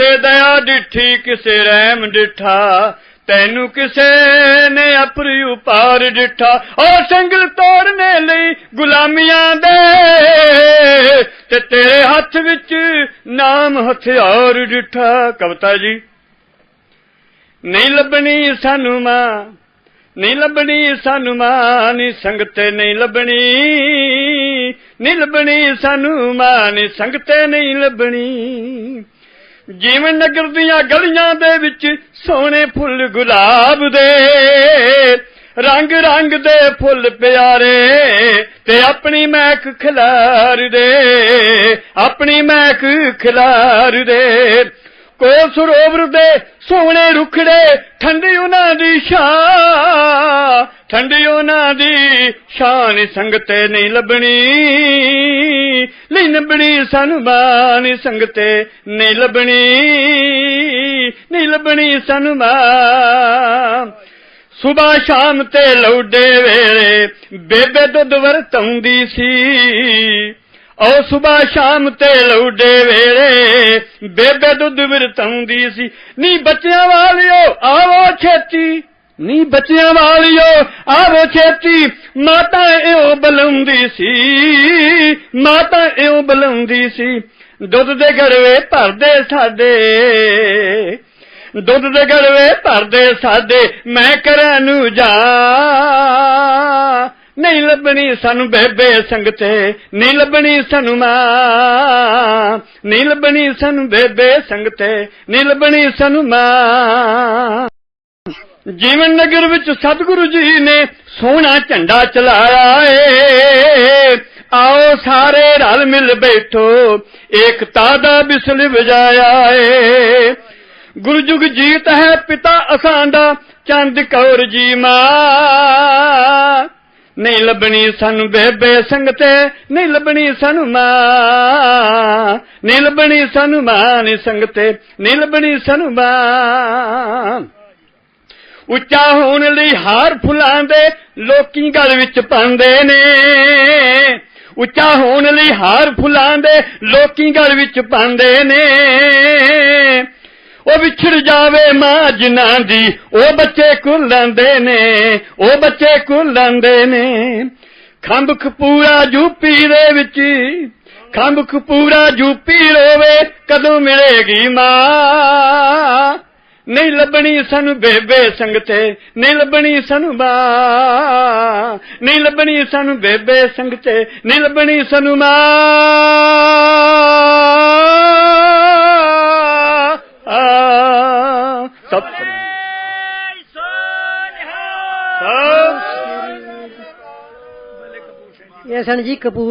ਤੇ ਦਇਆ ਡਿਠੀ, ਕਿਸੇ ਰਹਿਮ ਡਿਠਾ, ਤੈਨੂੰ ਕਿਸੇ ਨੇ ਅਪਰੀ ਉਪਾਰ ਡਿਠਾ। ਓ ਸੰਗਲ ਤੋੜਨੇ ਲਈ ਗੁਲਾਮੀਆਂ ਦੇ ਤੇ ਤੇਰੇ ਹੱਥ ਵਿੱਚ ਨਾਮ ਹਥਿਆਰ ਡਿਠਾ। ਕਵਤਾ ਜੀ, ਨਹੀਂ ਲੱਭਣੀ ਸਾਨੂੰ ਮਾਂ, ਨਹੀਂ ਲੱਭਣੀ ਸਾਨੂੰ ਮਾਂ ਨੀ ਸੰਗਤੇ ਨਹੀਂ ਲੱਭਣੀ ਨਹੀਂ ਲੱਭਣੀ ਸਾਨੂੰ ਮਾਂ ਨੀ ਸੰਗਤੇ ਨਹੀਂ ਲੱਭਣੀ। ਜੀਵਨ ਨਗਰ ਦੀਆਂ ਗਲੀਆਂ ਦੇ ਵਿੱਚ ਸੋਹਣੇ ਫੁੱਲ ਗੁਲਾਬ ਦੇ, ਰੰਗ ਰੰਗ ਦੇ ਫੁੱਲ ਪਿਆਰੇ, ਤੇ ਆਪਣੀ ਮਹਿਕ ਖਿਲਾਰ ਦੇ, ਆਪਣੀ ਮਹਿਕ ਖਿਲਾਰ ਦੇ। ਕੋ ਸਰੋਵਰ ਦੇ ਸੋਹਣੇ ਰੁਖੜੇ, ਠੰਡੀ ਉਹਨਾਂ ਦੀ ਸ਼ਾਨ ਠੰਡੀ ਉਹਨਾਂ ਦੀ ਸ਼ਾਨ ਸੰਗਤੇ ਨਹੀਂ ਲੱਭਣੀ। ਨਹੀਂ ਲੱਭਣੀ ਸਾਨੂੰ ਬਾਣੀ ਸੰਗਤੇ ਨਹੀਂ ਲੱਭਣੀ ਨਹੀਂ ਲੱਭਣੀ ਸਾਨੂੰ ਮਾਂ। ਸੁਬਾ ਸ਼ਾਮ ਤੇ ਲੌਡੇ ਵੇਲੇ ਬੇਬੇ ਦੁੱਧ ਵਰਤਾਉਂਦੀ ਸੀ। ਓ ਸੁਬਾ ਸ਼ਾਮ ਤੇ ਲੌਡੇ ਵੇਲੇ ਬੇਬੇ ਦੁੱਧ ਵਰਤਾਉਂਦੀ ਸੀ। ਨੀ ਬੱਚਿਆਂ ਵਾਲਿਓ, ਆਵੋ ਛੇਤੀ। ਨੀ ਬੱਚਿਆਂ ਵਾਲਿਓ, ਆਵੋ ਛੇਤੀ ਮਾਤਾ ਇਉਂ ਬੁਲਾਉਂਦੀ ਸੀ ਮਾਤਾ ਇਉਂ ਬੁਲਾਉਂਦੀ ਸੀ। ਦੁੱਧ ਦੇ ਗੜਵੇ ਭਰਦੇ ਸਾਡੇ, ਦੁੱਧ ਦੇ ਗੜਵੇ ਭਰਦੇ ਸਾਡੇ, ਮੈਂ ਕਰਾਂ ਨੂੰ ਜਾ, ਨਹੀਂ ਲੱਭਣੀ ਸਾਨੂੰ ਬੇਬੇ ਸੰਗਤੇ, ਨਹੀਂ ਲੱਭਣੀ ਸਾਨੂੰ ਮਾਂ, ਨਹੀਂ ਲੱਭਣੀ ਸਾਨੂੰ ਬੇਬੇ ਸੰਗਤੇ, ਨਹੀਂ ਲੱਭਣੀ ਸਾਨੂੰ ਮਾਂ। ਜੀਵਨ ਨਗਰ ਵਿੱਚ ਸਤਿਗੁਰੂ ਜੀ ਨੇ ਸੋਹਣਾ ਝੰਡਾ ਚਲਾਇਆ ਏ। ਆਓ ਸਾਰੇ ਰਲ ਮਿਲ ਬੈਠੋ, ਏਕਤਾ ਦਾ ਬਿਸਲ ਵਜਾਇਆ ਏ। ਗੁਰੂ ਜੁਗ ਜੀਤ ਹੈ ਪਿਤਾ ਅਸਾਂ ਦਾ ਚੰਦ ਕੌਰ ਜੀ ਮਾਂ। ਨਹੀਂ ਲੱਭਣੀ ਸਾਨੂੰ ਬੇਬੇ ਸੰਗਤੇ, ਨਹੀਂ ਲੱਭਣੀ ਸਾਨੂੰ ਮਾਂ। ਨਹੀਂ ਲੱਭਣੀ ਸਾਨੂੰ ਮਾਂ, ਨਹੀਂ ਸੰਗਤੇ, ਨਹੀਂ ਲੱਭਣੀ ਸਾਨੂੰ ਮਾਂ। ਉੱਚਾ ਹੋਣ ਲਈ ਹਾਰ ਫੁੱਲਾਂ ਦੇ ਲੋਕੀ ਗਲ ਵਿੱਚ ਪਾਉਂਦੇ ਨੇ। ਉੱਚਾ ਹੋਣ ਲਈ ਹਾਰ ਫੁੱਲਾਂ ਦੇ ਲੋਕੀ ਗਲ ਵਿੱਚ ਪਾਉਂਦੇ ਨੇ। ਉਹ ਵਿਛੜ ਜਾਵੇ ਮਾਂ ਜਿਨ੍ਹਾਂ ਦੀ, ਉਹ ਬੱਚੇ ਕੁਲਾਂਦੇ ਨੇ, ਉਹ ਬੱਚੇ ਕੁਲਾਂਦੇ ਨੇ। ਖੰਭ ਖਪੂਰਾ ਯੂਪੀ ਦੇ ਵਿੱਚ ਖੰਭ ਖਪੂਰਾ ਯੂਪੀ ਰੋਵੇ, ਕਦੋਂ ਮਿਲੇਗੀ ਮਾਂ? ਨਹੀਂ ਲੱਭਣੀ ਸਾਨੂੰ ਬੇਬੇ ਸੰਗਤੇ ਨਹੀਂ ਲੱਭਣੀ ਸਾਨੂੰ ਮਾਂ। ਨਹੀਂ ਲੱਭਣੀ ਸਾਨੂੰ ਬੇਬੇ ਸੰਗਤੇ ਨਹੀਂ ਲੱਭਣੀ ਸਾਨੂੰ ਮਾਂ। ਸਤ ਸਤ ਇਹ ਸਨ ਜੀ ਕਪੂਰ